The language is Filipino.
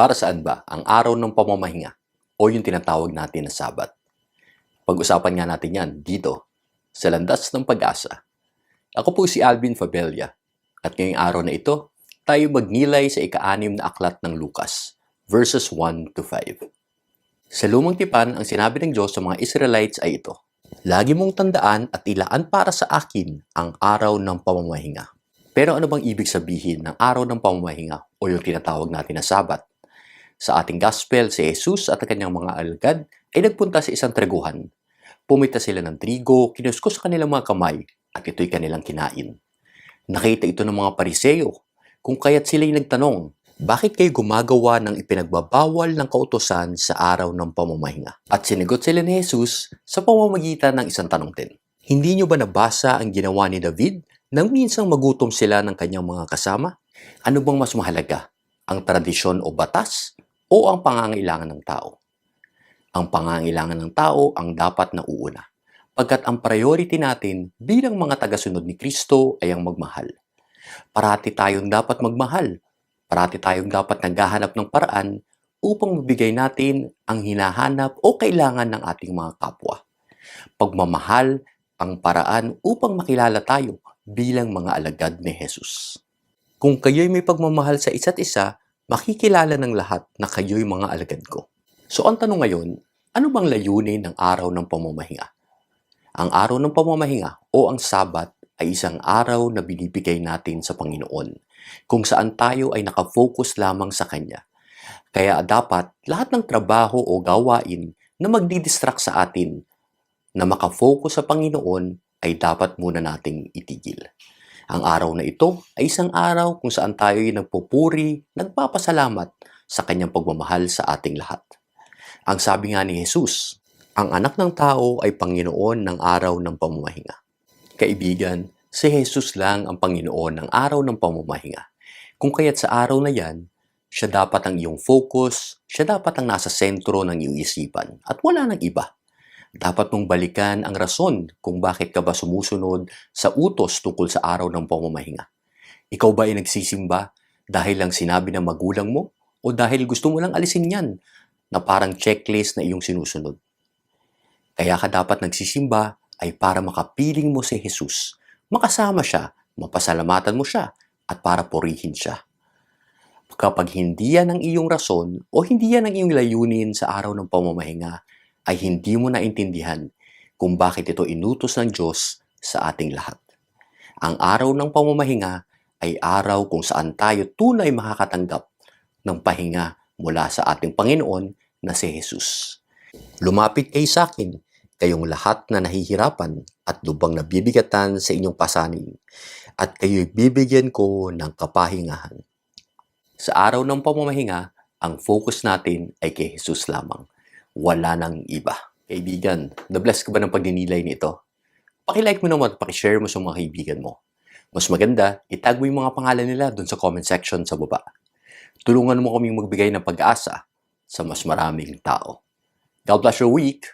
Para saan ba ang araw ng pamamahinga o yung tinatawag natin na Sabat? Pag-usapan nga natin yan dito sa Landas ng Pag-asa. Ako po si Alvin Fabella at ngayong araw na ito, tayo magnilay sa ika-anim na aklat ng Lucas, verses 1 to 5. Sa lumang tipan, ang sinabi ng Diyos sa mga Israelites ay ito, Lagi mong tandaan at ilaan para sa akin ang araw ng pamamahinga. Pero ano bang ibig sabihin ng araw ng pamamahinga o yung tinatawag natin na Sabat? Sa ating gospel, si Jesus at ang kanyang mga alagad ay nagpunta sa isang treguhan. Pumita sila ng trigo, kinuskos sa kanilang mga kamay at ito'y kanilang kinain. Nakita ito ng mga pariseo kung kaya't sila'y nagtanong, bakit kayo gumagawa ng ipinagbabawal ng kautosan sa araw ng pamamahinga? At sinigot sila ni Jesus sa pamamagitan ng isang tanong din. Hindi nyo ba nabasa ang ginawa ni David nang minsang magutom sila ng kanyang mga kasama? Ano bang mas mahalaga? Ang tradisyon o batas o ang pangangailangan ng tao? Ang pangangailangan ng tao ang dapat na uuna. Pagkat ang priority natin bilang mga tagasunod ni Kristo ay ang magmahal. Parati tayong dapat magmahal Parati tayong dapat naghahanap ng paraan upang mabigay natin ang hinahanap o kailangan ng ating mga kapwa. Pagmamahal ang paraan upang makilala tayo bilang mga alagad ni Jesus. Kung kayo'y may pagmamahal sa isa't isa, makikilala ng lahat na kayo'y mga alagad ko. So ang tanong ngayon, ano bang layunin ng araw ng pamamahinga? Ang araw ng pamamahinga o ang sabat ay isang araw na binibigay natin sa Panginoon kung saan tayo ay nakafocus lamang sa Kanya. Kaya dapat lahat ng trabaho o gawain na magdidistract sa atin na makafocus sa Panginoon ay dapat muna nating itigil. Ang araw na ito ay isang araw kung saan tayo ay nagpupuri, nagpapasalamat sa kanyang pagmamahal sa ating lahat. Ang sabi nga ni Jesus, ang anak ng tao ay Panginoon ng araw ng pamamahinga. Kaibigan, si Jesus lang ang Panginoon ng araw ng pamamahinga. Kung kaya't sa araw na yan, siya dapat ang iyong focus, siya dapat ang nasa sentro ng iyong isipan at wala nang iba. Dapat mong balikan ang rason kung bakit ka ba sumusunod sa utos tungkol sa araw ng pamamahinga. Ikaw ba ay nagsisimba dahil lang sinabi ng magulang mo o dahil gusto mo lang alisin yan na parang checklist na iyong sinusunod? Kaya ka dapat nagsisimba ay para makapiling mo si Jesus, makasama siya, mapasalamatan mo siya, at para purihin siya. Kapag hindi yan ang iyong rason o hindi yan ang iyong layunin sa araw ng pamamahinga, ay hindi mo naintindihan kung bakit ito inutos ng Diyos sa ating lahat. Ang araw ng pamamahinga ay araw kung saan tayo tunay makakatanggap ng pahinga mula sa ating Panginoon na si Jesus. Lumapit kay sa akin, kayong lahat na nahihirapan at lubang nabibigatan sa inyong pasanin, at kayo'y bibigyan ko ng kapahingahan. Sa araw ng pamamahinga, ang focus natin ay kay Jesus lamang. Wala nang iba. Kaibigan, na-bless ka ba ng pagdinilay nito? Pakilike mo naman at pakishare mo sa mga kaibigan mo. Mas maganda, itag mo yung mga pangalan nila dun sa comment section sa baba. Tulungan mo kaming magbigay ng pag-asa sa mas maraming tao. God bless your week!